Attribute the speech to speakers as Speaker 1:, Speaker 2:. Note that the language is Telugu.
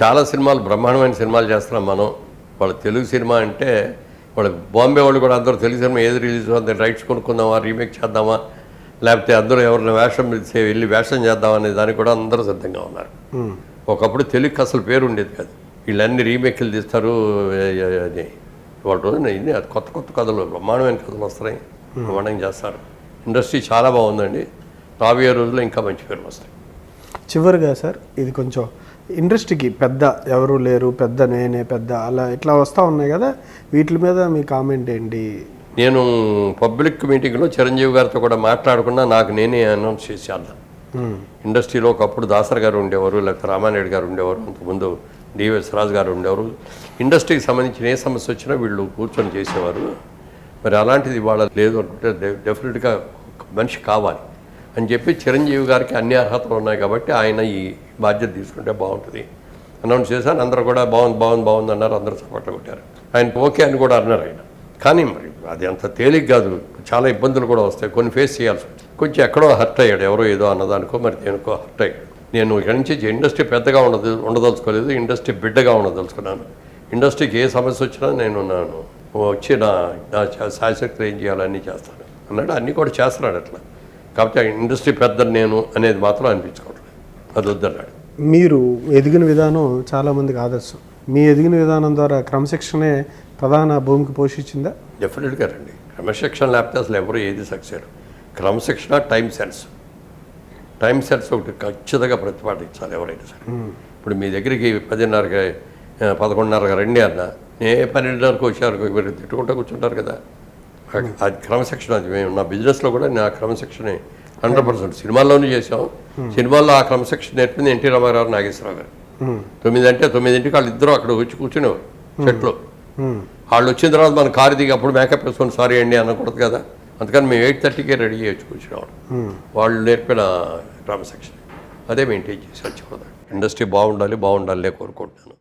Speaker 1: చాలా సినిమాలు బ్రహ్మాండమైన సినిమాలు చేస్తున్నాం మనం. వాళ్ళ తెలుగు సినిమా అంటే వాళ్ళ బాంబే వాళ్ళు కూడా అందరూ తెలుగు సినిమా ఏది రిలీజ్ అవుతుంది రైట్స్ కొనుక్కుందామా రీమేక్ చేద్దామా లేకపోతే అందరూ ఎవరిని వేషం వెళ్ళి వేషం చేద్దామా అనే దానికి కూడా అందరూ సిద్ధంగా ఉన్నారు. ఒకప్పుడు తెలుగుకి అసలు పేరు ఉండేది కాదు. వీళ్ళన్ని రీమేక్లు తీస్తారు అని వాళ్ళ రోజున ఇన్ని కొత్త కొత్త కథలు బ్రహ్మాండమైన కథలు వస్తున్నాయి. బ్రహ్మాండంగా చేస్తారు. ఇండస్ట్రీ చాలా బాగుందండి. రాబోయే రోజుల్లో ఇంకా మంచి పేరు వస్తాయి.
Speaker 2: చివరిగా సార్ ఇది కొంచెం ఇండస్ట్రీకి పెద్ద ఎవరు లేరు పెద్ద నేనే పెద్ద అలా ఇట్లా వస్తూ ఉన్నాయి కదా. వీటి మీద మీ కామెంట్ ఏంటి?
Speaker 1: నేను పబ్లిక్ మీటింగ్లో చిరంజీవి గారితో కూడా మాట్లాడకుండా నాకు నేనే అనౌన్స్ చేశాను. ఇండస్ట్రీలో ఒకప్పుడు దాసర్ గారు ఉండేవారు లేకపోతే రామానాయుడు గారు ఉండేవారు అంతకుముందు డివిఎస్ రాజు గారు ఉండేవారు. ఇండస్ట్రీకి సంబంధించిన ఏ సమస్య వచ్చినా వీళ్ళు కూర్చొని చేసేవారు. మరి అలాంటిది ఇవాళ లేదు అనుకుంటే డెఫినెట్గా మనిషి కావాలి. అని చెప్పి చిరంజీవి గారికి అన్ని అర్హతలు ఉన్నాయి కాబట్టి ఆయన ఈ బాధ్యత తీసుకుంటే బాగుంటుంది. అనౌన్స్ చేశాను అందరూ కూడా బాగుంది బాగుంది బాగుంది అన్నారు అందరూ సపోర్ట్లు కొట్టారు. ఆయన ఓకే అని కూడా అన్నారు ఆయన. కానీ మరి అది అంత తేలిక కాదు చాలా ఇబ్బందులు కూడా వస్తాయి. కొన్ని ఫేస్ చేయాల్సి వస్తుంది. కొంచెం ఎక్కడో హర్ట్ అయ్యాడు ఎవరో ఏదో అన్నదానికో మరి దేనికో హర్ట్ అయ్యాడు. నేను ఇక్కడి నుంచి ఇండస్ట్రీ పెద్దగా ఉండదు ఉండదలుచుకోలేదు ఇండస్ట్రీ బిడ్డగా ఉండదలుచుకున్నాను. ఇండస్ట్రీకి ఏ సమస్య వచ్చినా నేను నాను వచ్చి నా నా శాశక్తి ఏం చేయాలన్నీ చేస్తాను. అన్నాడు అన్నీ కూడా చేస్తున్నాడు అట్లా. కాకపోతే ఇండస్ట్రీ పెద్ద నేను అనేది మాత్రం అనిపించుకోవట్లేదు. అది వద్దన్నాడు.
Speaker 2: మీరు ఎదిగిన విధానం చాలా మందికి ఆదర్శం. మీ ఎదిగిన విధానం ద్వారా క్రమశిక్షణే ప్రధాన భూమికి పోషించిందా?
Speaker 1: డెఫినెట్గా రండి క్రమశిక్షణ లేకపోతే అసలు ఎవరు ఏది సక్సెస్ క్రమశిక్షణ టైం సెన్స్ టైం సెన్స్ ఒకటి ఖచ్చితంగా ప్రతిపాదించాలి ఎవరైనా సరే. ఇప్పుడు మీ దగ్గరికి పదిన్నరకి పదకొండున్నరకి రండి అన్న ఏ పన్నెండున్నరకు వచ్చారు మీరు తిట్టుకుంటూ కూర్చుంటారు కదా. అది క్రమశిక్షణ అది. మేము నా బిజినెస్లో కూడా నా క్రమశిక్షణ హండ్రెడ్ పర్సెంట్ సినిమాల్లోనూ చేసాం సినిమాల్లో ఆ క్రమశిక్షణ నేర్పింది ఎన్టీ రామారావు నాగేశ్వరరావు గారు.
Speaker 2: మ్మ్.
Speaker 1: తొమ్మిది అంటే తొమ్మిదింటికి వాళ్ళు ఇద్దరు అక్కడ వచ్చి కూర్చునేవారు చెట్లు. వాళ్ళు వచ్చిన తర్వాత మన కారు దిగి అప్పుడు మేకప్ వేసుకొని సారీ అండి అనకూడదు కదా. అందుకని మేము ఎయిట్ థర్టీకే రెడీ చేయొచ్చు కూర్చునేవాడు. వాళ్ళు నేర్పిన క్రమశిక్షణ అదే మెయింటైన్ చేసి వచ్చి ఇండస్ట్రీ బాగుండాలి బాగుండాలి కోరుకుంటున్నాను.